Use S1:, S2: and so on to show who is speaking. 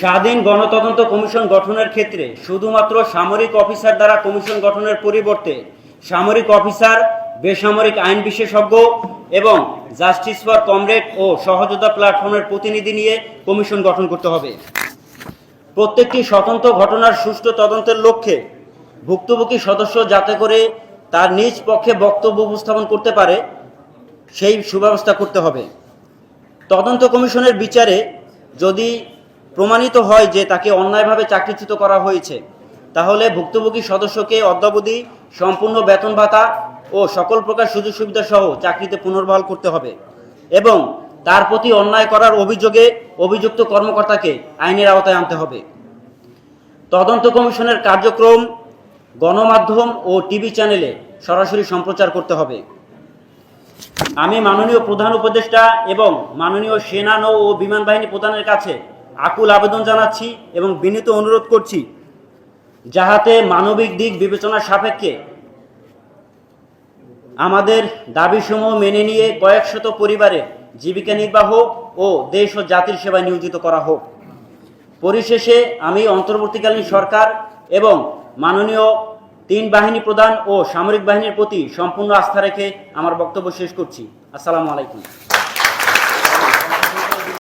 S1: স্বাধীন গণতদন্ত কমিশন গঠনের ক্ষেত্রে শুধুমাত্র সামরিক অফিসার দ্বারা কমিশন গঠনের পরিবর্তে সামরিক অফিসার, বেসামরিক আইন বিশেষজ্ঞ এবং জাস্টিস ফর কমরেড ও সহযোদ্ধা প্ল্যাটফর্মের প্রতিনিধি নিয়ে কমিশন গঠন করতে হবে। প্রত্যেকটি স্বতন্ত্র ঘটনার সুষ্ঠু তদন্তের লক্ষ্যে ভুক্তভোগী সদস্য যাতে করে তার নিজ পক্ষে বক্তব্য উপস্থাপন করতে পারে, সেই সুব্যবস্থা করতে হবে। তদন্ত কমিশনের বিচারে যদি প্রমাণিত হয় যে তাকে অন্যায়ভাবে চাকরিচ্যুত করা হয়েছে। তাহলে ভুক্তভোগী সদস্যকে অদ্যাবধি সম্পূর্ণ বেতন ভাতা ও সকল প্রকার সুযোগ সুবিধা সহ চাকরিতে পুনর্বহাল করতে হবে এবং তার প্রতি অন্যায় করার অভিযোগে অভিযুক্ত কর্মকর্তাকে আইনের আওতায় আনতে হবে। তদন্ত কমিশনের কার্যক্রম, গণমাধ্যম ও টিভি চ্যানেলে সরাসরি সম্প্রচার করতে হবে। আমি মাননীয় প্রধান উপদেষ্টা এবং মাননীয় সেনা, নৌ ও বিমান বাহিনী প্রধানের কাছে আকুল আবেদন জানাচ্ছি এবং বিনীত অনুরোধ করছি যাহাতে মানবিক দিক বিবেচনা সাপেক্ষে আমাদের দাবিসমূহ মেনে নিয়ে কয়েকশত পরিবারে জীবিকা নির্বাহ ও দেশ ও জাতির সেবায় নিয়োজিত করা হোক। পরিশেষে আমি অন্তর্বর্তীকালীন সরকার এবং মাননীয় তিন বাহিনী প্রধান ও সামরিক বাহিনীর প্রতি সম্পূর্ণ আস্থা রেখে আমার বক্তব্য শেষ করছি। আসসালামু আলাইকুম।